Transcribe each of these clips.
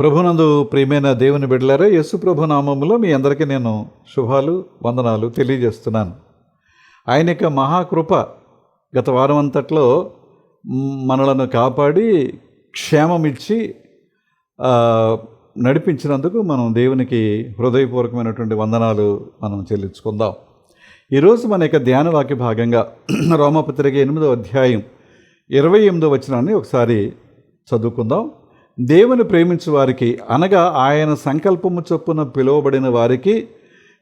ప్రభునందు ప్రియమైన దేవుని బిడ్డలారా యేసు ప్రభు నామములో మీ అందరికీ నేను శుభాలు వందనాలు తెలియజేస్తున్నాను. ఆయన యొక్క మహాకృప గత వారం అంతట్లో మనలను కాపాడి క్షేమమిచ్చి నడిపించినందుకు మనం దేవునికి హృదయపూర్వకమైనటువంటి వందనాలు మనం చెల్లించుకుందాం. ఈరోజు మన యొక్క ధ్యానవాక్య భాగంగా రోమపత్రిక ఎనిమిదో అధ్యాయం ఇరవై ఎనిమిదో వచనాన్ని ఒకసారి చదువుకుందాం. దేవుని ప్రేమించు వారికి అనగా ఆయన సంకల్పము చొప్పున పిలువబడిన వారికి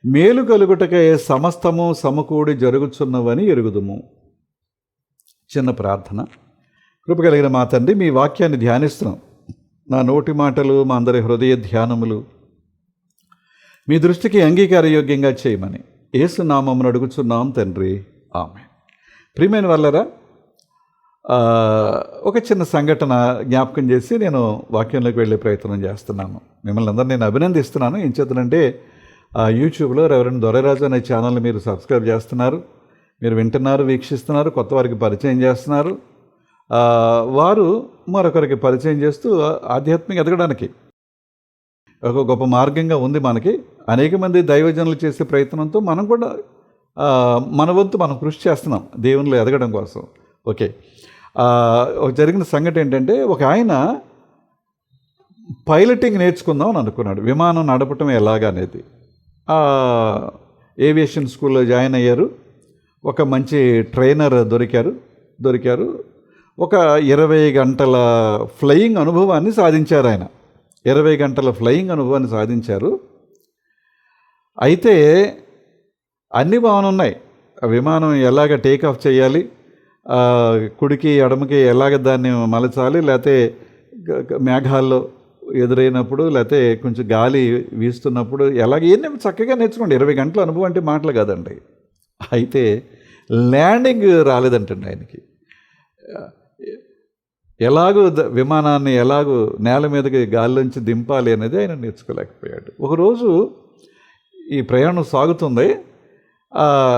మేలు కలుగుటకే సమస్తము సమకూడి జరుగుచున్నవని ఎరుగుదుము. చిన్న ప్రార్థన. కృప కలిగిన మా తండ్రి మీ వాక్యాన్ని ధ్యానిస్తున్నాం. నా నోటి మాటలు మా అందరి హృదయ ధ్యానములు మీ దృష్టికి అంగీకారయోగ్యంగా చేయమని. ఏసునామమును అడుగుచున్నాం తండ్రి. ఆమె ప్రియమైన వల్లరా ఒక చిన్న సంఘటన జ్ఞాపకం చేసి నేను వాక్యంలోకి వెళ్ళే ప్రయత్నం చేస్తున్నాను. మిమ్మల్ని అందరూ నేను అభినందిస్తున్నాను. ఏం చేద్దానంటే యూట్యూబ్లో రెవరెండ్ దొరరాజు అనే ఛానల్ని మీరు సబ్స్క్రైబ్ చేస్తున్నారు. మీరు వింటున్నారు వీక్షిస్తున్నారు కొత్త వారికి పరిచయం చేస్తున్నారు. వారు మరొకరికి పరిచయం చేస్తూ ఆధ్యాత్మిక ఎదగడానికి ఒక గొప్ప మార్గంగా ఉంది మనకి. అనేక మంది దైవజనులు చేసే ప్రయత్నంతో మనం కూడా మన వంతు మనం కృషి చేస్తున్నాం దేవునిలో ఎదగడం కోసం. ఓకే. జరిగిన సంగతి ఏంటంటే ఒక ఆయన పైలటింగ్ నేర్చుకుందాం అని అనుకున్నాడు. విమానం నడపటం ఎలాగా అనేది. ఏవియేషన్ స్కూల్లో జాయిన్ అయ్యారు. ఒక మంచి ట్రైనర్ దొరికారు. దొరికారు. ఒక ఇరవై గంటల ఫ్లయింగ్ అనుభవాన్ని సాధించారు ఆయన. ఇరవై గంటల ఫ్లయింగ్ అనుభవాన్ని సాధించారు. అయితే అన్ని బాగున్నాయి ఆ విమానం ఎలాగ టేక్ ఆఫ్ చేయాలి? కుడికి ఎడమకి ఎలాగ దాన్ని మలచాలి? లేకపోతే మేఘాల్లో ఎదురైనప్పుడు లేకపోతే కొంచెం గాలి వీస్తున్నప్పుడు ఎలాగ? ఏం చక్కగా నేర్చుకోండి. ఇరవై గంటల అనుభవం అంటే మాటలు కాదండి. అయితే ల్యాండింగ్ రాలేదంటండి ఆయనకి. ఎలాగో విమానాన్ని ఎలాగో నేల మీదకి గాలిలోంచి దింపాలి అనేది ఆయన నేర్చుకోలేకపోయాడు. ఒకరోజు ఈ ప్రయాణం సాగుతుంది.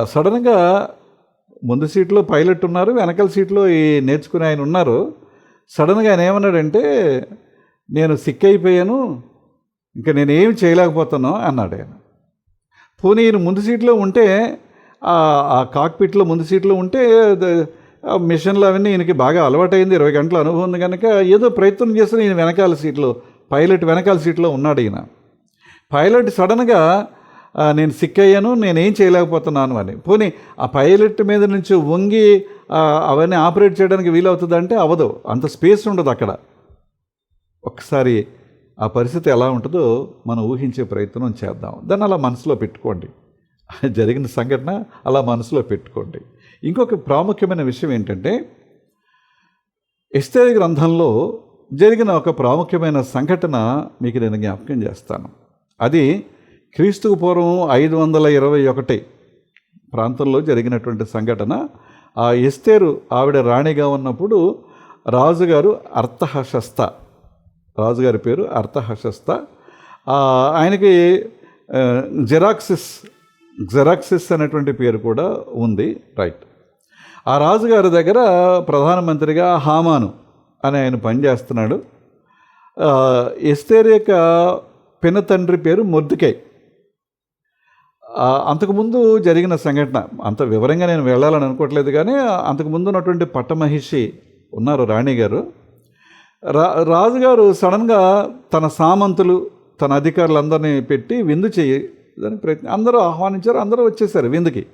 సడన్గా ముందు సీట్లో పైలట్ ఉన్నారు వెనకాల సీట్లో ఈ నేర్చుకునే ఆయన ఉన్నారు. సడన్గా ఆయన ఏమన్నాడంటే నేను సిక్ అయిపోయాను ఇంకా నేను ఏమి చేయలేకపోతాను అన్నాడు ఆయన. పోనీ ఈయన ముందు సీట్లో ఉంటే ఆ కాక్పిట్లో ముందు సీట్లో ఉంటే మిషన్లు అవన్నీ ఈయనకి బాగా అలవాటైంది ఇరవై గంటల అనుభవం ఉంది కనుక ఏదో ప్రయత్నం చేస్తే ఈయన వెనకాల సీట్లో పైలట్ వెనకాల సీట్లో ఉన్నాడు ఈయన. పైలట్ సడన్గా నేను సిక్ అయ్యాను నేనేం చేయలేకపోతున్నాను అని. పోనీ ఆ పైలట్ మీద నుంచి వంగి అవన్నీ ఆపరేట్ చేయడానికి వీలవుతుందంటే అవదు. అంత స్పేస్ ఉండదు అక్కడ. ఒకసారి ఆ పరిస్థితి ఎలా ఉంటుందో మనం ఊహించే ప్రయత్నం చేద్దాం. దాన్ని అలా మనసులో పెట్టుకోండి. జరిగిన సంఘటన అలా మనసులో పెట్టుకోండి. ఇంకొక ప్రాముఖ్యమైన విషయం ఏంటంటే ఎస్తేరి గ్రంథంలో జరిగిన ఒక ప్రాముఖ్యమైన సంఘటన మీకు నేను జ్ఞాపకం చేస్తాను. అది క్రీస్తుకు పూర్వం ఐదు వందల ఇరవై ఒకటి ప్రాంతంలో జరిగినటువంటి సంఘటన. ఆ ఎస్తేరు ఆవిడ రాణిగా ఉన్నప్పుడు రాజుగారు అర్థహశస్త రాజుగారి పేరు అర్థహశస్త ఆయనకి జెరాక్సిస్ జెరాక్సిస్ అనేటువంటి పేరు కూడా ఉంది రైట్. ఆ రాజుగారి దగ్గర ప్రధానమంత్రిగా హామాను అని ఆయన పనిచేస్తున్నాడు. ఎస్తేర్ యొక్క పిన తండ్రి పేరు మొద్దుకై అంతకుముందు జరిగిన సంఘటన అంత వివరంగా నేను వెళ్ళాలని అనుకోవట్లేదు కానీ అంతకుముందు ఉన్నటువంటి పట్టమహిషి ఉన్నారు రాణి గారు. రా రాజుగారు సడన్గా తన సామంతులు తన అధికారులందరినీ పెట్టి విందు చేయి దానికి ప్రయత్నం అందరూ ఆహ్వానించారు అందరూ వచ్చేసారు విందుకి.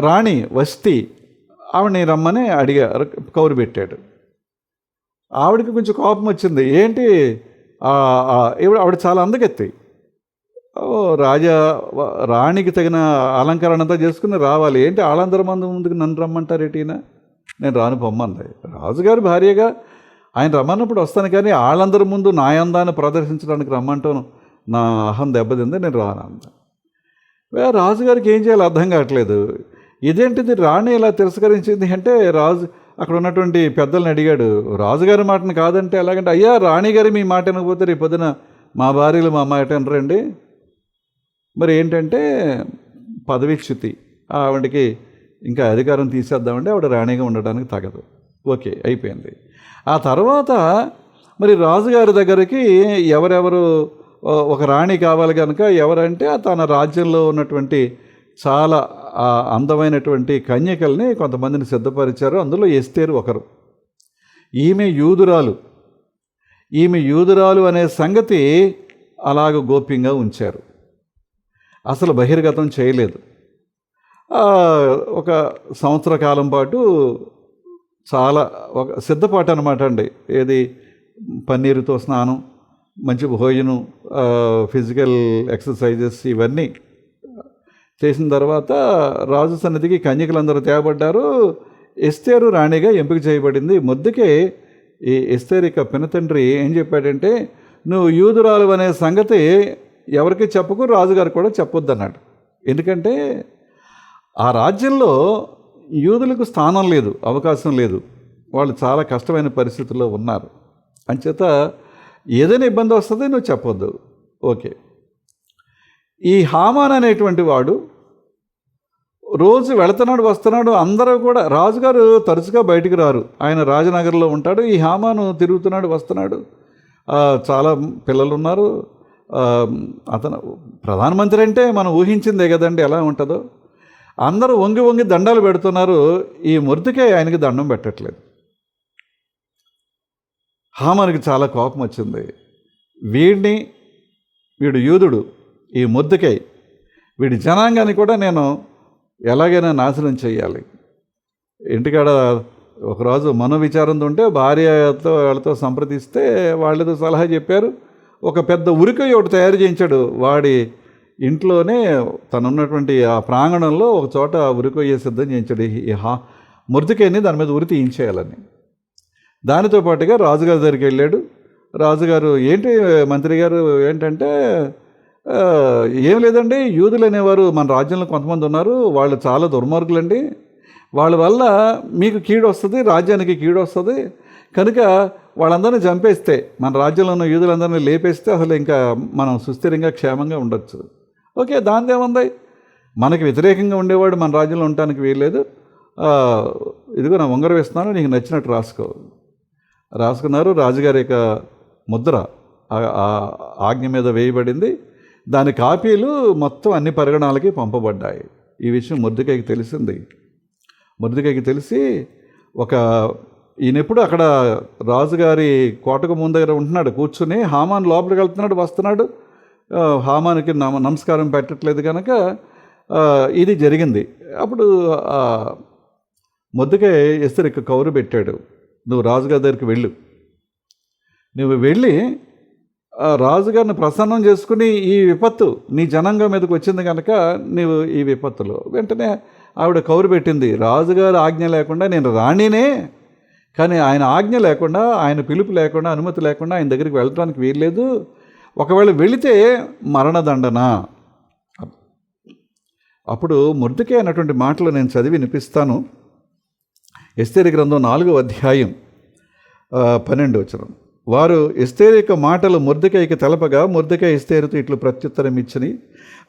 రాణి వస్తి ఆవిడని రమ్మని అడిగారు కౌరు పెట్టాడు. ఆవిడకి కొంచెం కోపం వచ్చింది ఏంటి? ఆవిడ చాలా అందగెత్తాయి రాజా రాణికి తగిన అలంకరణ అంతా చేసుకుని రావాలి. ఏంటి వాళ్ళందరి మంది ముందుకు నన్ను రమ్మంటారు ఈయన? నేను రాను పొమ్మంది రాజుగారి భార్యగా ఆయన రమ్మన్నప్పుడు వస్తాను కానీ వాళ్ళందరి ముందు నా అందాన్ని ప్రదర్శించడానికి రమ్మంటాను నా అహం దెబ్బతింది నేను రాను అంద. రాజుగారికి ఏం చేయాలో అర్థం కావట్లేదు. ఇదేంటిది? రాణి ఇలా తిరస్కరించింది అంటే రాజు అక్కడ ఉన్నటువంటి పెద్దల్ని అడిగాడు. రాజుగారి మాటను కాదంటే ఎలాగంటే అయ్యా రాణిగారి మీ మాట వినకపోతే రేపొద్దున మా భార్యలు మా మాట వినరండి మరి ఏంటంటే పదవీచ్యుతి ఆవిడకి ఇంకా అధికారం తీసేద్దామంటే ఆవిడ రాణిగా ఉండడానికి తగదు. ఓకే అయిపోయింది. ఆ తర్వాత మరి రాజుగారి దగ్గరికి ఎవరెవరు ఒక రాణి కావాలి కనుక ఎవరంటే తన రాజ్యంలో ఉన్నటువంటి చాలా అందమైనటువంటి కన్యకల్ని కొంతమందిని సిద్ధపరిచారు. అందులో ఎస్తేరు ఒకరు. ఈమె యూదురాలు. ఈమె యూదురాలు అనే సంగతి అలాగ గోప్యంగా ఉంచారు. అసలు బహిర్గతం చేయలేదు. ఒక సంవత్సర కాలం పాటు చాలా ఒక సిద్ధపాటు అనమాట అండి. ఏది పన్నీరుతో స్నానం మంచి భోజనం ఫిజికల్ ఎక్సర్సైజెస్ ఇవన్నీ చేసిన తర్వాత రాజు సన్నిధికి కన్యకలందరూ తేబడ్డారు. ఎస్తేరు రాణిగా ఎంపిక చేయబడింది. ముద్దుకే ఈ ఎస్తేరు పినతండ్రి ఏం చెప్పాడంటే నువ్వు యూదురాలు అనే సంగతి ఎవరికి చెప్పకు రాజుగారు కూడా చెప్పొద్దు అన్నాడు ఎందుకంటే ఆ రాజ్యంలో యూదులకు స్థానం లేదు అవకాశం లేదు. వాళ్ళు చాలా కష్టమైన పరిస్థితుల్లో ఉన్నారు. అంచేత ఏదైనా ఇబ్బంది వస్తుంది నువ్వు చెప్పొద్దు. ఓకే. ఈ హామాన్ అనేటువంటి వాడు రోజు వెళుతున్నాడు వస్తున్నాడు అందరూ కూడా రాజుగారు తరచుగా బయటికి రారు. ఆయన రాజనగర్లో ఉంటాడు ఈ హామాను తిరుగుతున్నాడు వస్తున్నాడు. చాలా పిల్లలు ఉన్నారు. అతను ప్రధానమంత్రి అంటే మనం ఊహించిందే కదండి ఎలా ఉంటుందో. అందరూ వంగి వంగి దండాలు పెడుతున్నారు ఈ మురితికే ఆయనకి దండం పెట్టట్లేదు. హామానికి చాలా కోపం వచ్చింది. వీడిని వీడు యూదుడు ఈ ముద్దుకై వీడి జనాంగాన్ని కూడా నేను ఎలాగైనా నాశనం చేయాలి ఇంటికాడ ఒకరోజు మనో విచారంతో ఉంటే భార్యతో వాళ్ళతో సంప్రదిస్తే వాళ్ళతో సలహా చెప్పారు. ఒక పెద్ద ఉరికి ఒకటి తయారు చేయించాడు. వాడి ఇంట్లోనే తను ఉన్నటువంటి ఆ ప్రాంగణంలో ఒక చోట ఉరికొయ్యే సిద్ధం చేయించాడు. ఈ హా మృతికేని దాని మీద ఉరి తీయించేయాలని. దానితో పాటుగా రాజుగారి దగ్గరికి వెళ్ళాడు. రాజుగారు ఏంటి మంత్రి గారు ఏంటంటే ఏం లేదండి యూదులు అనేవారు మన రాజ్యంలో కొంతమంది ఉన్నారు వాళ్ళు చాలా దుర్మార్గులండి. వాళ్ళ వల్ల మీకు కీడు వస్తుంది రాజ్యానికి కీడు వస్తుంది కనుక వాళ్ళందరినీ చంపేస్తే మన రాజ్యంలో ఉన్న యూదులందరినీ లేపేస్తే అసలు ఇంకా మనం సుస్థిరంగా క్షేమంగా ఉండొచ్చు. ఓకే దానిదేముంది మనకి వ్యతిరేకంగా ఉండేవాడు మన రాజ్యంలో ఉండటానికి వీల్లేదు. ఇదిగో నా ఉంగరం వేస్తున్నాను నీకు నచ్చినట్టు రాసుకో. రాసుకున్నారు రాజుగారి యొక్క ముద్ర ఆ- ఆజ్ఞ మీద వేయబడింది. దాని కాపీలు మొత్తం అన్ని పరిగణాలకి పంపబడ్డాయి. ఈ విషయం ముద్దుకైకి తెలిసింది. ముద్దుకైకి తెలిసి ఒక ఈయనెప్పుడు అక్కడ రాజుగారి కోటకు ముందు దగ్గర ఉంటున్నాడు కూర్చుని హామాన్ లోపలికి వెళ్తున్నాడు వస్తున్నాడు. హామానికి నమ నమస్కారం పెట్టట్లేదు కనుక ఇది జరిగింది. అప్పుడు ముద్దకే ఎస్తరికి కౌరు పెట్టాడు. నువ్వు రాజుగారి దగ్గరికి వెళ్ళు. నువ్వు వెళ్ళి రాజుగారిని ప్రసన్నం చేసుకుని ఈ విపత్తు నీ జనాంగం మీదకి వచ్చింది కనుక నీవు ఈ విపత్తులో. వెంటనే ఆవిడ కౌరు పెట్టింది రాజుగారి ఆజ్ఞ లేకుండా నేను రాణినే కానీ ఆయన ఆజ్ఞ లేకుండా ఆయన పిలుపు లేకుండా అనుమతి లేకుండా ఆయన దగ్గరికి వెళ్ళడానికి వీల్లేదు. ఒకవేళ వెళితే మరణదండన. అప్పుడు ముర్దుకే అన్నటువంటి మాటలు నేను చదివి వినిపిస్తాను. ఎస్తేరి గ్రంథం నాలుగో అధ్యాయం పన్నెండు వచ్చిన వారు ఇస్తేరి యొక్క మాటలు ముర్దకైకి తెలపగా ముర్దకై ఇస్తేరితో ఇట్లు ప్రత్యుత్తరం ఇచ్చని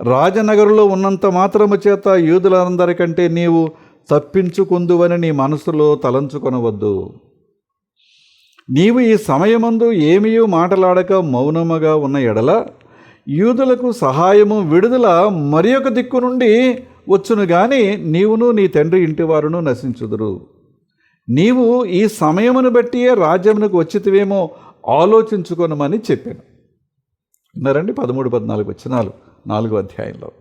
రాజనగరులో ఉన్నంత మాత్రము చేత యూదులందరికంటే నీవు తప్పించుకుందువని నీ మనసులో తలంచుకొనవద్దు. నీవు ఈ సమయమందు ఏమీయూ మాటలాడక మౌనముగా ఉన్న ఎడల యూదులకు సహాయము విడుదల మరి ఒక దిక్కు నుండి వచ్చును గాని నీవును నీ తండ్రి ఇంటివారును నశించుదురు. నీవు ఈ సమయమును బట్టియే రాజ్యమునకు వచ్చితివేమో ఆలోచించుకొనమని చెప్పాను. విన్నారండి? పదమూడు పద్నాలుగు వచ్చినాలు నాలుగో అధ్యాయంలో.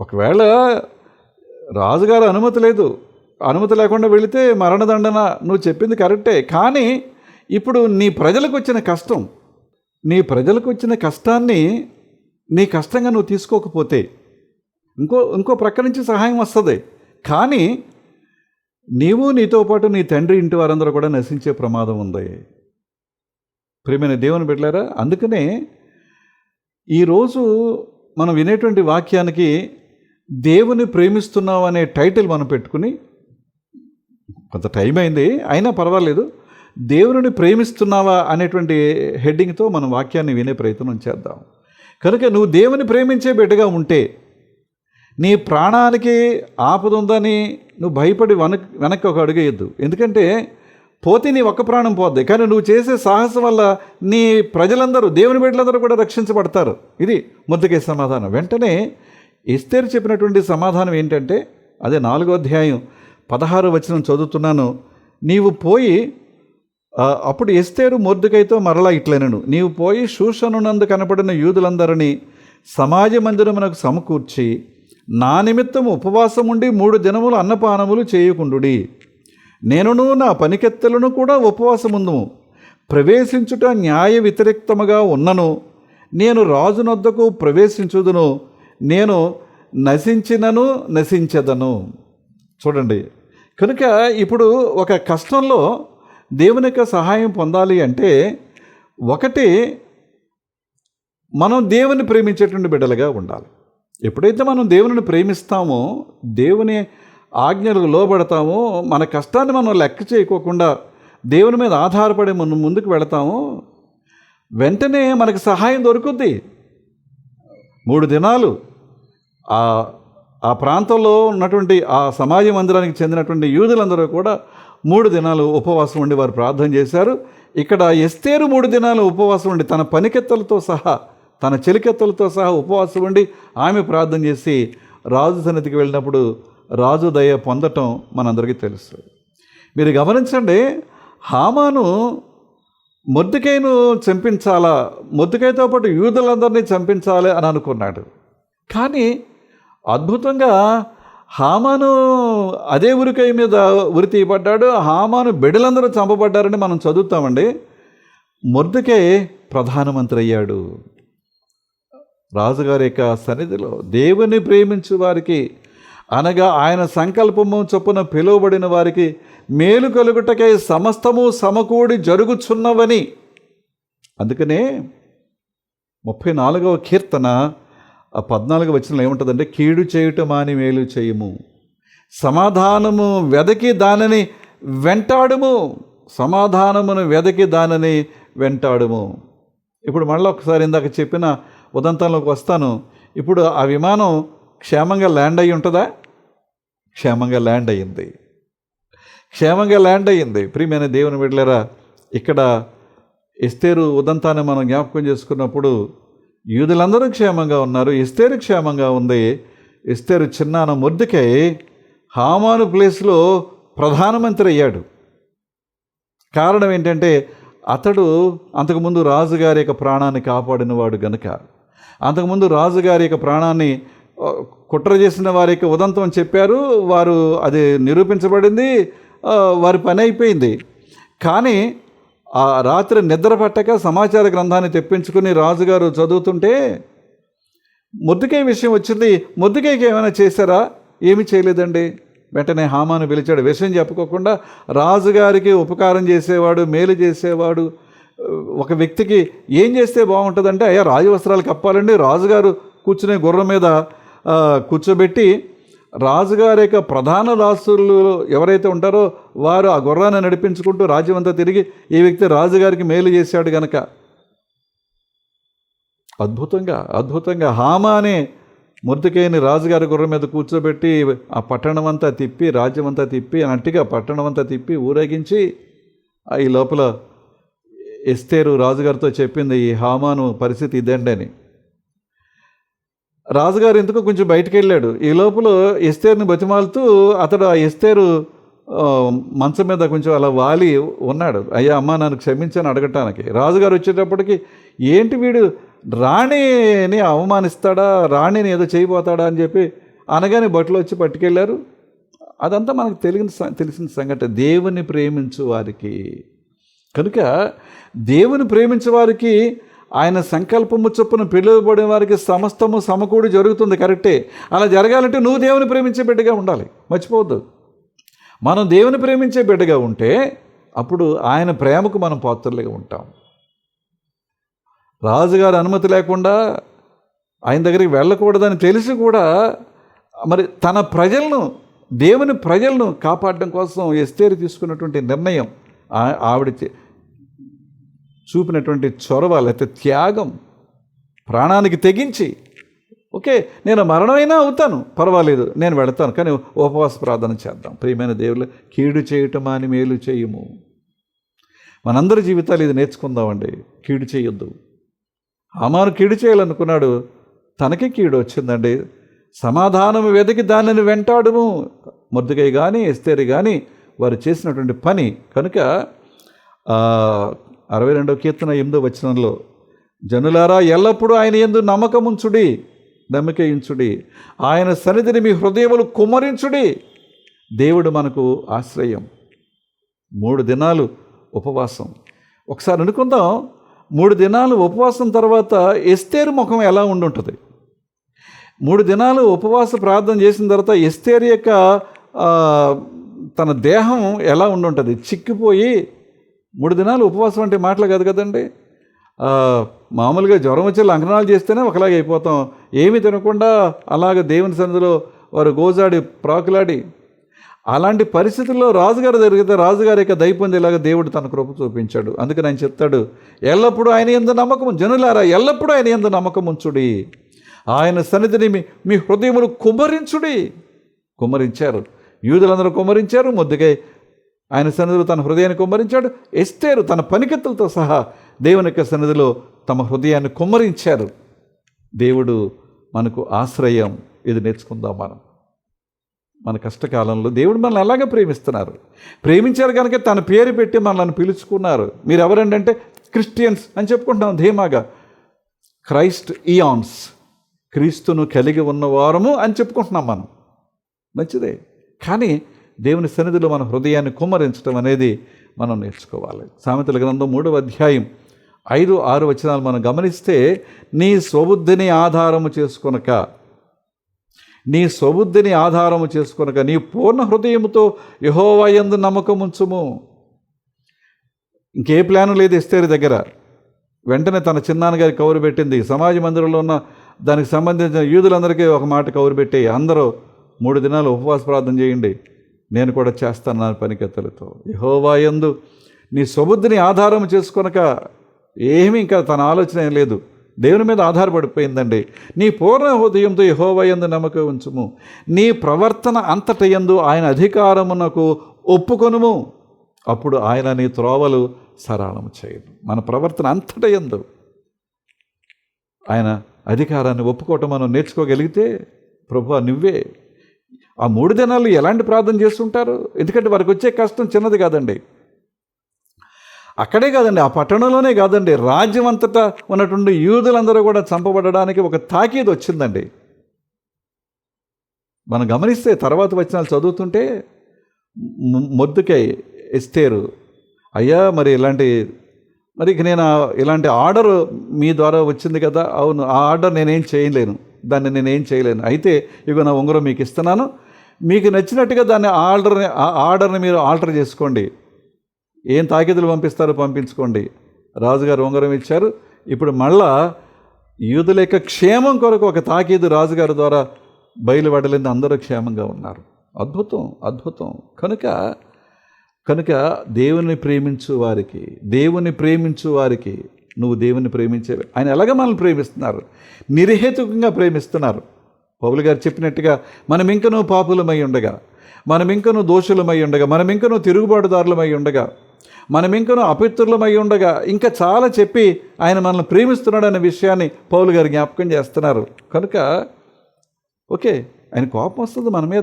ఒకవేళ రాజుగారు అనుమతి లేదు. అనుమతి లేకుండా వెళితే మరణదండన నువ్వు చెప్పింది కరెక్టే. కానీ ఇప్పుడు నీ ప్రజలకు వచ్చిన కష్టం నీ ప్రజలకు వచ్చిన కష్టాన్ని నీ కష్టంగా నువ్వు తీసుకోకపోతే ఇంకో ఇంకో ప్రక్క నుంచి సహాయం వస్తుంది. కానీ నీవు నీతో పాటు నీ తండ్రి ఇంటి వారందరూ కూడా నశించే ప్రమాదం ఉంది. ప్రియమైన దేవుని బిడ్డలారా అందుకనే ఈరోజు మనం వినేటువంటి వాక్యానికి దేవుని ప్రేమిస్తున్నావు అనే టైటిల్ మనం పెట్టుకుని కొంత టైం అయింది అయినా పర్వాలేదు దేవుని ప్రేమిస్తున్నావా అనేటువంటి హెడ్డింగ్తో మనం వాక్యాన్ని వినే ప్రయత్నం చేద్దాం. కనుక నువ్వు దేవుని ప్రేమించే బిడ్డగా ఉంటే నీ ప్రాణానికి ఆపద ఉందని నువ్వు భయపడి వెనక్ వెనక్కి ఒక అడుగేయద్దు ఎందుకంటే పోతే నీ ఒక్క ప్రాణం పోద్ది. కానీ నువ్వు చేసే సాహసం వల్ల నీ ప్రజలందరూ దేవుని బిడ్డలందరూ కూడా రక్షించబడతారు. ఇది ముద్దకే సమాధానం. వెంటనే ఎస్తేరు చెప్పినటువంటి సమాధానం ఏంటంటే అదే నాలుగో అధ్యాయం పదహారు వచనం చదువుతున్నాను. నీవు పోయి అప్పుడు ఎస్తేరు మొర్దుకైతో మరలా ఇట్లనను. నీవు పోయి శూషణునందు కనపడిన యూదులందరినీ సమాజ మందిరమునకు సమకూర్చి నా నిమిత్తం ఉపవాసం ఉండి మూడు దినములు అన్నపానములు చేయకుండుడి. నేనును నా పనికెత్తలను కూడా ఉపవాసముందుము. ప్రవేశించుట న్యాయ వ్యతిరేక్తముగా ఉన్నను. నేను రాజునొద్దకు ప్రవేశించుదును. నేను నశించినను నశించదను. చూడండి. కనుక ఇప్పుడు ఒక కష్టంలో దేవుని యొక్క సహాయం పొందాలి అంటే ఒకటి మనం దేవుని ప్రేమించేటువంటి బిడ్డలుగా ఉండాలి. ఎప్పుడైతే మనం దేవుని ప్రేమిస్తామో దేవుని ఆజ్ఞలకు లోబడతామో మన కష్టాన్ని మనం లెక్క చేయకోకుండా దేవుని మీద ఆధారపడి మనం ముందుకు వెళతామో వెంటనే మనకు సహాయం దొరుకుద్ది. మూడు దినాలు ఆ ఆ ప్రాంతంలో ఉన్నటువంటి ఆ సమాజ మందిరానికి చెందినటువంటి యూదులందరూ కూడా మూడు దినాలు ఉపవాసం ఉండి వారు ప్రార్థన చేశారు. ఇక్కడ ఎస్తేరు మూడు దినాలు ఉపవాసం ఉండి తన పనికెత్తలతో సహా తన చెలికెత్తలతో సహా ఉపవాసం ఉండి ఆమె ప్రార్థన చేసి రాజు సన్నిధికి వెళ్ళినప్పుడు రాజు దయ పొందటం మనందరికీ తెలుసు. మీరు గమనించండి హామాను మొద్దుకైను చంపించాలా? మొద్దుకైతో పాటు యూదులందరినీ చంపించాలి అని అనుకున్నాడు. కానీ అద్భుతంగా హామాను అదే ఉరికై మీద ఉరి తీయబడ్డాడు. హామాను బిడ్డలందరూ చంపబడ్డారని మనం చదువుతామండి. మొర్దుకై ప్రధానమంత్రి అయ్యాడు రాజుగారి యొక్క సన్నిధిలో దేవుని ప్రేమించు వారికి అనగా ఆయన సంకల్పము చొప్పున పిలువబడిన వారికి మేలు కలుగుటకై సమస్తము సమకూడి జరుగుచున్నవని. అందుకనే ముప్పై నాలుగవ కీర్తన ఆ పద్నాలుగు వచ్చిన ఏముంటుందంటే కీడు చేయుట మాని మేలు చేయము. సమాధానము వెదకి దానిని వెంటాడుము. సమాధానమును వెదకి దానిని వెంటాడుము. ఇప్పుడు మళ్ళీ ఒకసారి ఇందాక చెప్పిన ఉదంతంలోకి వస్తాను. ఇప్పుడు ఆ విమానం క్షేమంగా ల్యాండ్ అయ్యి ఉంటుందా? క్షేమంగా ల్యాండ్ అయ్యింది. క్షేమంగా ల్యాండ్ అయ్యింది. ప్రియమైన దేవుని బిడ్డలారా ఇక్కడ ఇస్తేరు ఉదంతాన్ని మనం జ్ఞాపకం చేసుకున్నప్పుడు యూదులందరూ క్షేమంగా ఉన్నారు ఇస్తేరు క్షేమంగా ఉంది. ఇస్తేరు చిన్నాన ముద్దుకై హామాను ప్లేస్లో ప్రధానమంత్రి అయ్యాడు. కారణం ఏంటంటే అతడు అంతకుముందు రాజుగారి యొక్క ప్రాణాన్ని కాపాడినవాడు గనుక. అంతకుముందు రాజుగారి యొక్క ప్రాణాన్ని కుట్ర చేసిన వారి యొక్క ఉదంతం చెప్పారు. వారు అది నిరూపించబడింది. వారి పని అయిపోయింది. కానీ ఆ రాత్రి నిద్ర పట్టక సమాచార గ్రంథాన్ని తెప్పించుకుని రాజుగారు చదువుతుంటే ముద్దుకై విషయం వచ్చింది. ముద్దుకైకి ఏమైనా చేశారా? ఏమీ చేయలేదండి. వెంటనే హామాను పిలిచాడు. విషయం చెప్పుకోకుండా రాజుగారికి ఉపకారం చేసేవాడు మేలు చేసేవాడు ఒక వ్యక్తికి ఏం చేస్తే బాగుంటుందంటే అయ్యా రాజు వస్త్రాలు కప్పాలండి. రాజుగారు కూర్చునే గుర్రం మీద కూర్చోబెట్టి రాజుగారి యొక్క ప్రధాన దాసులు ఎవరైతే ఉంటారో వారు ఆ గుర్రాన్ని నడిపించుకుంటూ రాజ్యం అంతా తిరిగి ఈ వ్యక్తి రాజుగారికి మేలు చేశాడు గనక. అద్భుతంగా అద్భుతంగా. హామా అనే ముర్తికేయని రాజుగారి గుర్రం మీద కూర్చోబెట్టి ఆ పట్టణం అంతా తిప్పి రాజ్యం అంతా తిప్పి అన్నట్టుగా పట్టణం అంతా తిప్పి ఊరేగించి ఆ ఈ లోపల ఎస్తేరు రాజుగారితో చెప్పింది ఈ హామాను పరిస్థితి ఇదండి అని రాజుగారు ఎందుకు కొంచెం బయటికి వెళ్ళాడు ఈ లోపల ఎస్తేరుని బతిమాలుతూ అతడు ఆ ఎస్తేరు మంచం మీద కొంచెం అలా వాలి ఉన్నాడు. అయ్యా అమ్మ నన్ను క్షమించని అడగటానికి. రాజుగారు వచ్చేటప్పటికి ఏంటి వీడు? రాణిని అవమానిస్తాడా? రాణిని ఏదో చేయబోతాడా అని చెప్పి అనగానే బట్టలు వచ్చి పట్టుకెళ్ళారు. అదంతా మనకు తెలియని తెలిసిన సంఘటన. దేవుని ప్రేమించు వారికి. కనుక దేవుని ప్రేమించే వారికి ఆయన సంకల్పము చొప్పున పిలువబడిన వారికి సమస్తము సమకూడి జరుగుతుంది కరెక్టే. అలా జరగాలంటే నువ్వు దేవుని ప్రేమించే బిడ్డగా ఉండాలి. మర్చిపోవద్దు. మనం దేవుని ప్రేమించే బిడ్డగా ఉంటే అప్పుడు ఆయన ప్రేమకు మనం పాత్రలుగా ఉంటాం. రాజుగారి అనుమతి లేకుండా ఆయన దగ్గరికి వెళ్ళకూడదని తెలిసి కూడా మరి తన ప్రజలను దేవుని ప్రజలను కాపాడడం కోసం ఎస్తేరు తీసుకున్నటువంటి నిర్ణయం ఆవిడ చూపినటువంటి చొరవ లేకపోతే త్యాగం ప్రాణానికి తెగించి ఓకే నేను మరణమైనా అవుతాను పర్వాలేదు నేను వెళతాను కానీ ఉపవాస ప్రార్థన చేద్దాం. ప్రియమైన దేవుళ్ళు కీడు చేయటం అని మేలు చేయము. మనందరి జీవితాలు ఇది నేర్చుకుందామండి కీడు చేయొద్దు. హామాను కీడు చేయాలనుకున్నాడు తనకి కీడు వచ్చిందండి. సమాధానం వెతికి దానిని వెంటాడుము. ముద్దుగై కానీ ఎస్తేరి కానీ వారు చేసినటువంటి పని కనుక అరవై రెండవ కీర్తన ఎనిమిదో వచనంలో జనులారా ఎల్లప్పుడూ ఆయన ఎందు నమ్మకముంచుడి నమ్మకయించుడి. ఆయన సన్నిధిని మీ హృదయములు కుమ్మరించుడి. దేవుడు మనకు ఆశ్రయం. మూడు దినాలు ఉపవాసం. ఒకసారి అనుకుందాం మూడు దినాలు ఉపవాసం తర్వాత ఎస్తేరు ముఖం ఎలా ఉండుంటుంది? మూడు దినాలు ఉపవాస ప్రార్థన చేసిన తర్వాత ఎస్తేరు యొక్క తన దేహం ఎలా ఉండుంటుంది? చిక్కిపోయి మూడు దినాలు ఉపవాసం అంటే మాటలు కాదు కదండి. మామూలుగా జ్వరం వచ్చే లంకనాలు చేస్తేనే ఒకలాగే అయిపోతాం. ఏమి తినకుండా అలాగ దేవుని సన్నిధిలో వారు గోజాడి ప్రాకులాడి అలాంటి పరిస్థితుల్లో రాజుగారు జరిగితే రాజుగారి యొక్క దయ పొందేలాగా దేవుడు తన కృప చూపించాడు. అందుకని ఆయన చెప్తాడు ఎల్లప్పుడూ ఆయన ఎందు నమ్మకం జనులారా ఎల్లప్పుడూ ఆయన ఎందు నమ్మకం ఉంచుడి. ఆయన సన్నిధిని మీ మీ హృదయములు కుమరించుడి కుమ్మరించారు. యూదులందరూ కుమరించారు ముద్దుకై ఆయన సన్నిధిలో తన హృదయాన్ని కుమ్మరించాడు. ఎస్తేరు తన పనికెత్తులతో సహా దేవుని యొక్క సన్నిధిలో తమ హృదయాన్ని కుమ్మరించారు. దేవుడు మనకు ఆశ్రయం. ఇది నేర్చుకుందాం మనం. మన కష్టకాలంలో దేవుడు మనల్ని అలాగే ప్రేమిస్తున్నారు? ప్రేమించారు కనుక తన పేరు పెట్టి మనల్ని పిలుచుకున్నారు. మీరు ఎవరండి అంటే క్రిస్టియన్స్ అని చెప్పుకుంటున్నాం ధీమాగా. క్రైస్ట్ ఇయాన్స్ క్రీస్తును కలిగి ఉన్నవారము అని చెప్పుకుంటున్నాం మనం. మంచిదే. కానీ దేవుని సన్నిధిలో మన హృదయాన్ని కుమ్మరించడం అనేది మనం నేర్చుకోవాలి. సామెతల గ్రంథం మూడవ అధ్యాయం ఐదు ఆరు వచనాలు మనం గమనిస్తే నీ స్వబుద్ధిని ఆధారము చేసుకొనక నీ స్వబుద్ధిని ఆధారము చేసుకొనక నీ పూర్ణ హృదయముతో యహోవయందు నమ్మకం ఉంచుము. ఇంకే ప్లాను లేదు ఇస్తేరి దగ్గర. వెంటనే తన చిన్నాన్నగారి కౌరు పెట్టింది సమాజ మందిరంలో ఉన్న దానికి సంబంధించిన యూదులందరికీ ఒక మాట కౌరు పెట్టి అందరూ మూడు దినాలు ఉపవాస ప్రార్థన చేయండి. నేను కూడా చేస్తాను నా పనికెత్తలతో. యహోవాయందు నీ సొబుద్ధిని ఆధారం చేసుకొనక ఏమీ ఇంకా తన ఆలోచన ఏం లేదు. దేవుని మీద ఆధారపడిపోయిందండి. నీ పూర్ణ హృదయంతో యహోవయందు నమ్మకం ఉంచుము. నీ ప్రవర్తన అంతటయందు ఆయన అధికారమునకు ఒప్పుకొనుము. అప్పుడు ఆయన నీ త్రోవలు సరళము చేయను. మన ప్రవర్తన అంతటయందు ఆయన అధికారాన్ని ఒప్పుకోవటం మనం నేర్చుకోగలిగితే ప్రభు నువ్వే ఆ మూడు దినాలు ఎలాంటి ప్రార్థన చేస్తుంటారు? ఎందుకంటే వారికి వచ్చే కష్టం చిన్నది కాదండి. అక్కడే కాదండి ఆ పట్టణంలోనే కాదండి. రాజ్యం అంతటా ఉన్నటువంటి యూదులందరూ కూడా చంపబడడానికి ఒక తాకీదు వచ్చిందండి. మనం గమనిస్తే తర్వాత వచనాలు చదువుతుంటే మొద్దుకై ఎస్తేరు అయ్యా మరి ఇలాంటి మరి ఇక నేను ఇలాంటి ఆర్డర్ మీ ద్వారా వచ్చింది కదా అవును ఆ ఆర్డర్ నేనేం చేయలేను దాన్ని నేనేం చేయలేను. అయితే ఇగో నా ఉంగరం మీకు ఇస్తున్నాను మీకు నచ్చినట్టుగా దాన్ని ఆర్డర్ని ఆ ఆర్డర్ని మీరు ఆల్టర్ చేసుకోండి. ఏం తాకిదులు పంపిస్తారో పంపించుకోండి. రాజుగారు ఉంగరం ఇచ్చారు. ఇప్పుడు మళ్ళా యూదుల యొక్క క్షేమం కొరకు ఒక తాకీదు రాజుగారి ద్వారా బయలుపడలేదు అందరూ క్షేమంగా ఉన్నారు. అద్భుతం అద్భుతం. కనుక కనుక దేవుని ప్రేమించు వారికి దేవుని ప్రేమించు వారికి నువ్వు దేవుని ప్రేమించే ఆయన ఎలాగ మనల్ని ప్రేమిస్తున్నారు? నిర్హేతుకంగా ప్రేమిస్తున్నారు. పౌలు గారు చెప్పినట్టుగా మనం ఇంకనూ పాపులమై ఉండగా మనం ఇంకనూ దోషులమై ఉండగా మనం ఇంకనూ తిరుగుబాటుదారులమై ఉండగా మనం ఇంకనూ అపిత్రులమై ఉండగా ఇంకా చాలా చెప్పి ఆయన మనల్ని ప్రేమిస్తున్నాడు అనే విషయాన్ని పౌలు గారు జ్ఞాపకం చేస్తున్నారు. కనుక ఓకే ఆయన కోపం వస్తుంది మన మీద.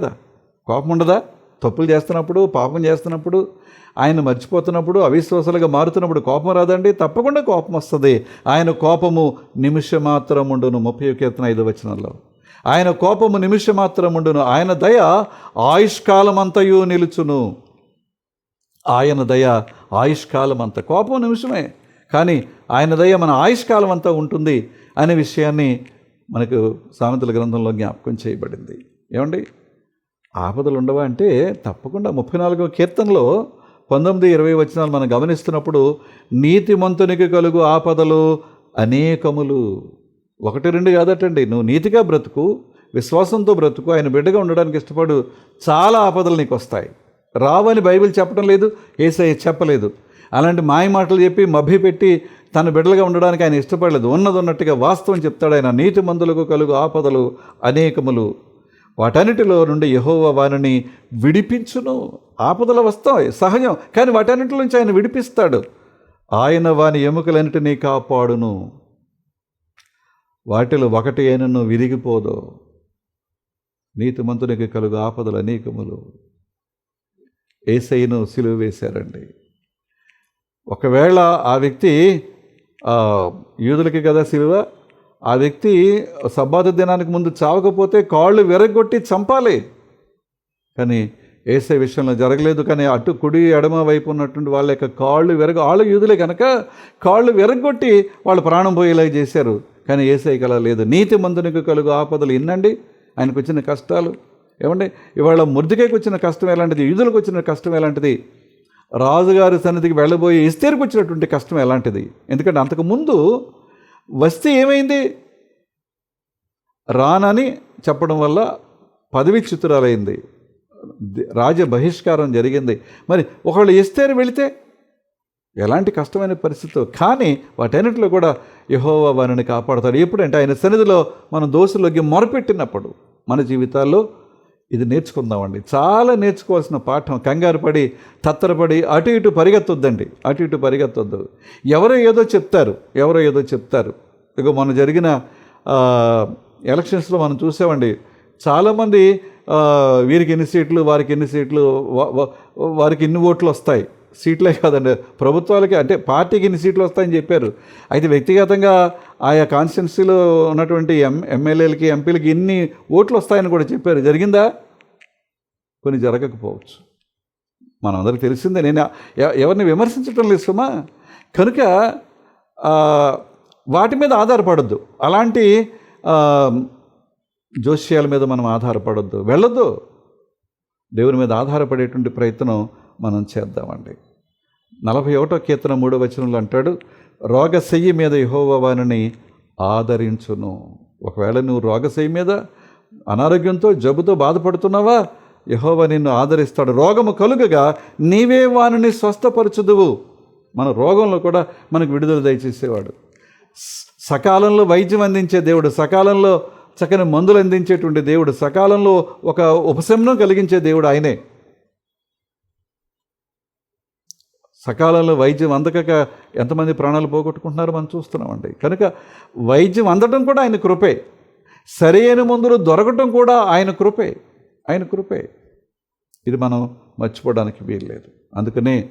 కోపం ఉండదా? తప్పులు చేస్తున్నప్పుడు పాపం చేస్తున్నప్పుడు ఆయన మర్చిపోతున్నప్పుడు అవిశ్వాసాలుగా మారుతున్నప్పుడు కోపం రాదండి? తప్పకుండా కోపం వస్తుంది. ఆయన కోపము నిమిషమాత్రం ఉండును ముప్పై కీర్తన ఐదు వచనంలో. ఆయన కోపము నిమిషమాత్రం ఉండును. ఆయన దయ ఆయుష్కాలమంతయు నిలుచును. ఆయన దయ ఆయుష్కాలం అంత కోపం నిమిషమే. కానీ ఆయన దయ మన ఆయుష్కాలం అంతా ఉంటుంది అనే విషయాన్ని మనకు సామెతల గ్రంథంలో జ్ఞాపకం చేయబడింది. ఏమండి? ఆపదలు ఉండవా అంటే తప్పకుండా ముప్పై నాలుగవ కీర్తనలో పంతొమ్మిది ఇరవై వచనాలు మనం గమనిస్తున్నప్పుడు నీతిమంతునికి కలుగు ఆపదలు అనేకములు. ఒకటి రెండు కాదటండి. నువ్వు నీతిగా బ్రతుకు విశ్వాసంతో బ్రతుకు ఆయన బిడ్డగా ఉండడానికి ఇష్టపడు చాలా ఆపదలు నీకు వస్తాయి. రావని బైబిల్ చెప్పడం లేదు ఏసఐ చెప్పలేదు. అలాంటి మాయ మాటలు చెప్పి మభ్యపెట్టి తన బిడ్డలుగా ఉండడానికి ఆయన ఇష్టపడలేదు. ఉన్నది ఉన్నట్టుగా వాస్తవం చెప్తాడు ఆయన. నీతి మందులకు కలుగు ఆపదలు అనేకములు. వాటన్నిటిలో నుండి యహోవ వారిని విడిపించును. ఆపదలు వస్తాయి సహజం. కానీ వాటన్నిటి నుంచి ఆయన విడిపిస్తాడు. ఆయన వాని ఎముకలన్నిటినీ కాపాడును. వాటిలో ఒకటి అయినను విరిగిపోదు నీతిమంతునికి కలుగు ఆపదలు అనేకములు. ఏసైను సిలువ వేశారండి. ఒకవేళ ఆ వ్యక్తి యూదులకి కదా సిలువ ఆ వ్యక్తి సబ్బాత దినానికి ముందు చావకపోతే కాళ్ళు విరగొట్టి చంపాలి. కానీ ఏసే విషయంలో జరగలేదు. కానీ అటు కుడి ఎడమ వైపు ఉన్నటువంటి వాళ్ళ యొక్క కాళ్ళు విరగ వాళ్ళు యూదులే కనుక కాళ్ళు విరగొట్టి వాళ్ళు ప్రాణం పోయేలా చేశారు. కానీ ఏసై కల లేదు. నీతి మందునికి కలుగు ఆపదలు ఇన్నండి ఆయనకు వచ్చిన కష్టాలు. ఏమండి? ఇవాళ మురిదికైకి వచ్చిన కష్టం ఎలాంటిది? యూదులకు వచ్చిన కష్టం ఎలాంటిది? రాజుగారి సన్నిధికి వెళ్ళబోయే ఇస్తేరికి వచ్చినటువంటి కష్టం ఎలాంటిది? ఎందుకంటే అంతకుముందు వస్తే ఏమైంది? రానని చెప్పడం వల్ల పదవి చ్యుతురాలైంది రాజ బహిష్కారం జరిగింది. మరి ఒకళ్ళు ఇస్తేరు వెళితే ఎలాంటి కష్టమైన పరిస్థితులు? కానీ వాటన్నిటిలో కూడా యహోవా వారిని కాపాడతాడు. ఎప్పుడంటే ఆయన సన్నిధిలో మనం దోషులకి మొరపెట్టినప్పుడు మన జీవితాల్లో ఇది నేర్చుకుందామండి. చాలా నేర్చుకోవాల్సిన పాఠం. కంగారు పడి తత్తరపడి అటు ఇటు పరిగెత్తొద్దండి. అటు ఇటు పరిగెత్తొద్దు. ఎవరో ఏదో చెప్తారు. ఎవరో ఏదో చెప్తారు. ఇక మొన్న జరిగిన ఎలక్షన్స్లో మనం చూసామండి. చాలామంది వీరికి ఎన్ని సీట్లు వారికి ఎన్ని సీట్లు వారికి ఇన్ని ఓట్లు వస్తాయి. సీట్లే కాదండి. ప్రభుత్వాలకి అంటే పార్టీకి ఇన్ని సీట్లు వస్తాయని చెప్పారు. అయితే వ్యక్తిగతంగా ఆయా కాన్స్టిట్యున్సీలో ఉన్నటువంటి ఎం ఎమ్మెల్యేలకి ఎంపీలకి ఇన్ని ఓట్లు వస్తాయని కూడా చెప్పారు. జరిగిందా? కొన్ని జరగకపోవచ్చు. మనందరికీ తెలిసిందే. నేను ఎవరిని విమర్శించటం లేదు సుమా. కనుక వాటి మీద ఆధారపడద్దు. అలాంటి జోస్యాల మీద మనం ఆధారపడద్దు. వెళ్ళొద్దు. దేవుని మీద ఆధారపడేటువంటి ప్రయత్నం మనం చేద్దామండి. నలభై ఒకటో కీర్తన మూడో వచనంలో అంటాడు రోగశయ్యి మీద యహోవాని ఆదరించును. ఒకవేళ నువ్వు రోగశయ్యి మీద అనారోగ్యంతో జబ్బుతో బాధపడుతున్నావా యహోవ నిన్ను ఆదరిస్తాడు. రోగము కలుగగా నీవే వానిని స్వస్థపరచుదువు. మన రోగంలో కూడా మనకు విడుదల దయచేసేవాడు. సకాలంలో వైద్యం అందించే దేవుడు సకాలంలో చక్కని మందులు అందించేటువంటి దేవుడు సకాలంలో ఒక ఉపశమనం కలిగించే దేవుడు ఆయనే. సకాలంలో వైద్యం అందకక ఎంతమంది ప్రాణాలు పోగొట్టుకుంటున్నారో మనం చూస్తున్నామండి. కనుక వైద్యం అందడం కూడా ఆయన కృపే. సరైన మందులు దొరకటం కూడా ఆయన కృపే. ఆయన కృపే. ఇది మనం మర్చిపోవడానికి వీల్లేదు. అందుకనే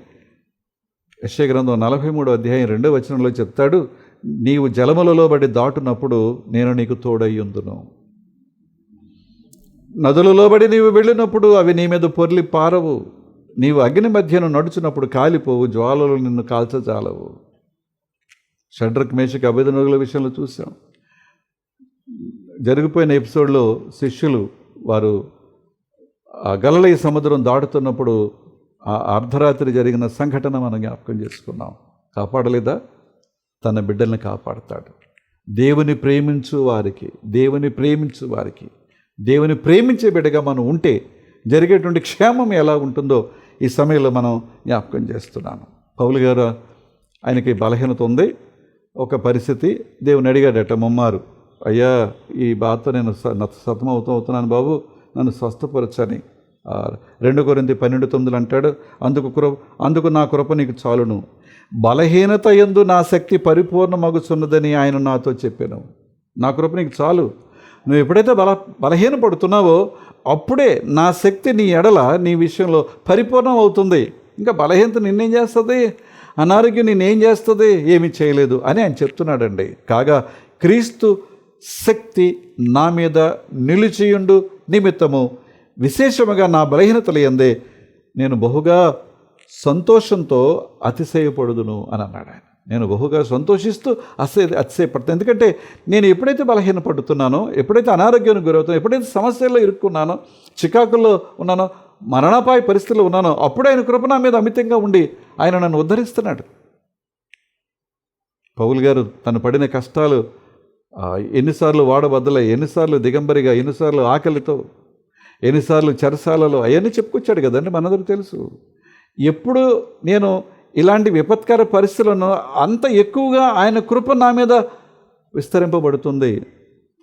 యశ్య గ్రంథం నలభై మూడో అధ్యాయం రెండో వచనంలో చెప్తాడు నీవు జలములలో బడి దాటునప్పుడు నేను నీకు తోడయ్యుందును నదులలో బడి నీవు వెళ్ళినప్పుడు అవి నీ మీద పొర్లి పారవు. నీవు అగ్ని మధ్యను నడుచున్నప్పుడు కాలిపోవు జ్వాలలు నిన్ను కాల్చజాలవు షడ్రక్ మేషకి అభిధనుగుల విషయంలో చూసాం. జరిగిపోయిన ఎపిసోడ్లో శిష్యులు వారు ఆ గలలయ సముద్రం దాటుతున్నప్పుడు ఆ అర్ధరాత్రి జరిగిన సంఘటన మనం జ్ఞాపకం చేసుకున్నాం. కాపాడలేదా? తన బిడ్డల్ని కాపాడతాడు. దేవుని ప్రేమించు వారికి దేవుని ప్రేమించు వారికి దేవుని ప్రేమించే బిడ్డగా మనం ఉంటే జరిగేటువంటి క్షేమం ఎలా ఉంటుందో ఈ సమయంలో మనం జ్ఞాపకం చేస్తున్నాను. పౌలు గారు ఆయనకి బలహీనత ఉంది. ఒక పరిస్థితి దేవుని అడిగాడట ముమ్మారు అయ్యా ఈ బాధతో నేను స- నత- సతమవుతూ అవుతున్నాను బాబు నన్ను స్వస్థపరచని. ఆ, రెండు కొరింది పన్నెండు తొమ్మిదిలు అంటాడు అందుకు కృ అందుకు నా కృప నీకు చాలును. బలహీనత ఎందు నా శక్తి పరిపూర్ణమగుచున్నదని ఆయన నాతో చెప్పాను. నా కృప నీకు చాలు. నువ్వు ఎప్పుడైతే బల బలహీన పడుతున్నావో అప్పుడే నా శక్తి నీ ఎడల నీ విషయంలో పరిపూర్ణం అవుతుంది. ఇంకా బలహీనత నిన్నేం చేస్తుంది? అనారోగ్యం నేనేం చేస్తుంది? ఏమి చేయలేదు అని ఆయన చెప్తున్నాడండి. కాగా క్రీస్తు శక్తి నా మీద నిలిచియుండు నిమిత్తము విశేషముగా నా బలహీనతలు ఎందే నేను బహుగా సంతోషంతో అతిశయపడుదును అని అన్నాడు ఆయన. నేను బహుగా సంతోషిస్తూ అసే అతిశయపడతాను ఎందుకంటే నేను ఎప్పుడైతే బలహీనపడుతున్నానో ఎప్పుడైతే అనారోగ్యానికి గురవుతానో ఎప్పుడైతే సమస్యల్లో ఇరుక్కున్నానో చికాకుల్లో ఉన్నానో మరణాపాయ పరిస్థితుల్లో ఉన్నానో అప్పుడు ఆయన కృప నా మీద అమితంగా ఉండి ఆయన నన్ను ఉద్ధరిస్తున్నాడు. పౌలు గారు తను పడిన కష్టాలు ఎన్నిసార్లు వాడబద్దలై ఎన్నిసార్లు దిగంబరిగా ఎన్నిసార్లు ఆకలితో ఎన్నిసార్లు చెరసాలలో అవన్నీ చెప్పుకొచ్చాడు కదండి మనందరూ తెలుసు. ఎప్పుడు నేను ఇలాంటి విపత్కర పరిస్థితులను అంత ఎక్కువగా ఆయన కృప నా మీద విస్తరింపబడుతుంది.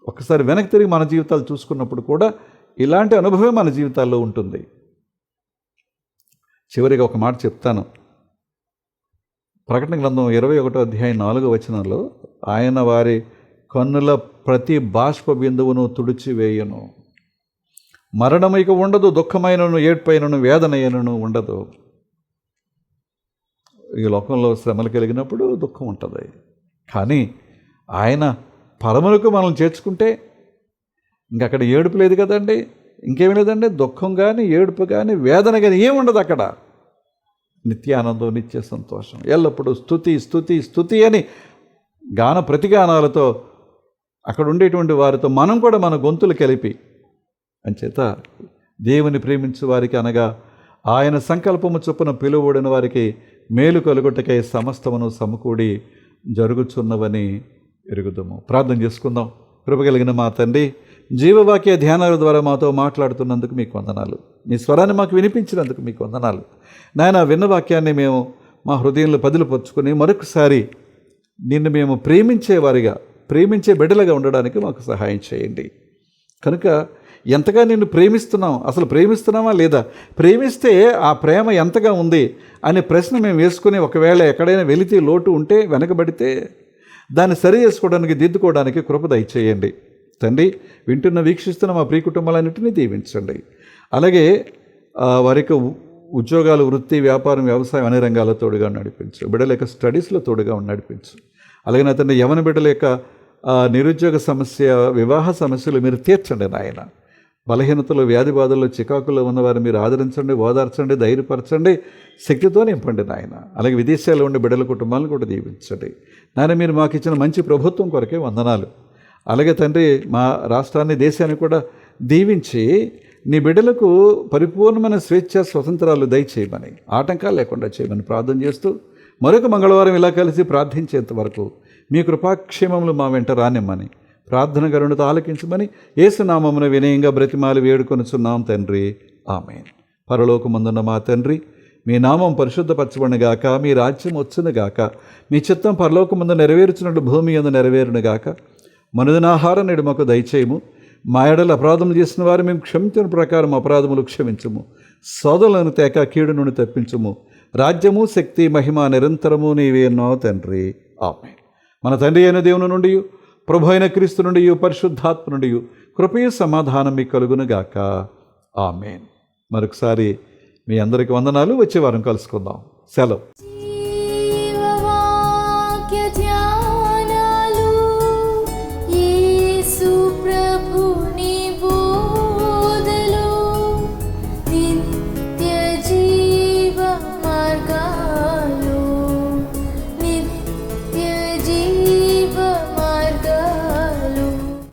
ఒకసారి వెనక్కి తిరిగి మన జీవితాలు చూసుకున్నప్పుడు కూడా ఇలాంటి అనుభవం మన జీవితాల్లో ఉంటుంది. చివరిగా ఒక మాట చెప్తాను. ప్రకటన గ్రంథం ఇరవై ఒకటో అధ్యాయం నాలుగో వచనంలో ఆయన వారి కన్నుల ప్రతి బాష్ప బిందువును తుడిచివేయను. మరణం ఇక ఉండదు దుఃఖమైనను ఏడ్పైనను వేదనైనను ఉండదు. ఈ లోకంలో శ్రమలు కలిగినప్పుడు దుఃఖం ఉంటుంది. కానీ ఆయన పరములకు మనం చేర్చుకుంటే ఇంక అక్కడ ఏడుపు లేదు కదండి? ఇంకేమి లేదండి? దుఃఖం కానీ ఏడుపు కానీ వేదన కానీ ఏముండదు అక్కడ. నిత్యానందం నిత్య సంతోషం. ఎల్లప్పుడూ స్థుతి స్థుతి స్థుతి అని గాన ప్రతిగానాలతో అక్కడ ఉండేటువంటి వారితో మనం కూడా మన గొంతులు కలిపి అంచేత దేవుని ప్రేమించు వారికి అనగా ఆయన సంకల్పము చొప్పున పిలువబడిన వారికి మేలు కలుగుటకై సమస్తమును సమకూడి జరుగుచున్నవని ఎరుగుదాము. ప్రార్థన చేసుకుందాం. కృపగలిగిన మా తండ్రి జీవవాక్య ధ్యానాల ద్వారా మాతో మాట్లాడుతున్నందుకు మీకు వందనాలు. మీ స్వరాన్ని మాకు వినిపించినందుకు మీకు వందనాలు. నాయన విన్న వాక్యాన్ని మేము మా హృదయంలో పదులుపరుచుకొని మరొకసారి నిన్ను మేము ప్రేమించేవారిగా ప్రేమించే బిడ్డలుగా ఉండడానికి మాకు సహాయం చేయండి. కనుక ఎంతగా నిన్ను ప్రేమిస్తున్నాం? అసలు ప్రేమిస్తున్నామా లేదా? ప్రేమిస్తే ఆ ప్రేమ ఎంతగా ఉంది? అనే ప్రశ్న మేము వేసుకుని ఒకవేళ ఎక్కడైనా వెళితే లోటు ఉంటే వెనకబడితే దాన్ని సరి చేసుకోవడానికి దిద్దుకోవడానికి కృప దయచేయండి. తండ్రి వింటున్న వీక్షిస్తున్న మా ప్రియ కుటుంబాలన్నింటినీ దీవించండి. అలాగే వారికి ఉ- ఉద్యోగాలు వృత్తి వ్యాపారం వ్యవసాయం అనే రంగాల్లో తోడుగా నడిపించు. బిడ్డల యొక్క స్టడీస్లో తోడుగా నడిపించు. అలాగే నా తండ్రి యవన బిడ్డల యొక్క నిరుద్యోగ సమస్య వివాహ సమస్యలు మీరు తీర్చండి నాయన. బలహీనతలు వ్యాధి బాధల్లో చికాకులో ఉన్నవారు మీరు ఆదరించండి ఓదార్చండి ధైర్యపరచండి శక్తితో నింపండి నాయన. అలాగే విదేశాల్లో ఉండే బిడ్డల కుటుంబాలను కూడా దీవించండి. నాయన మీరు మాకు ఇచ్చిన మంచి ప్రభుత్వం కొరకే వందనాలు. అలాగే తండ్రి మా రాష్ట్రాన్ని దేశాన్ని కూడా దీవించి నీ బిడ్డలకు పరిపూర్ణమైన స్వేచ్ఛ స్వతంత్రాలు దయచేయమని ఆటంకాలు లేకుండా చేయమని ప్రార్థన చేస్తూ మరొక మంగళవారం ఇలా కలిసి ప్రార్థించేంత వరకు మీ కృపాక్షేమములు మా వెంట రానిమ్మని ప్రార్థన కరుణతో ఆలకించమని ఏసునామమున వినయంగా బ్రతిమాలి వేడుకొనుచున్నాం తండ్రి. ఆమెన్. పరలోకమందున్న మా తండ్రి మీ నామం పరిశుద్ధపరచబడినగాక మీ రాజ్యం వచ్చునుగాక మీ చిత్తం పరలోకమందు నెరవేర్చినట్లు భూమి ఎందు నెరవేరునుగాక మనుదినాహారం నేడు మాకు దయచేయము. మా ఎడలు అపరాధం చేసిన వారు మేము క్షమించిన ప్రకారం అపరాధములు క్షమించము. సోదరులను తేక కీడు నుండి తప్పించుము. రాజ్యము శక్తి మహిమ నిరంతరము నీవేనో తండ్రి. ఆమె మన తండ్రి అయిన దేవుని నుండి ప్రభు అయిన క్రీస్తు నుండి పరిశుద్ధాత్మ నుండి కృపయ సమాధానం మీకు కలుగునుగాక ఆమెన్. మరొకసారి మీ అందరికి వందనాలు. వచ్చే వారం కలుసుకుందాం. సెలవు.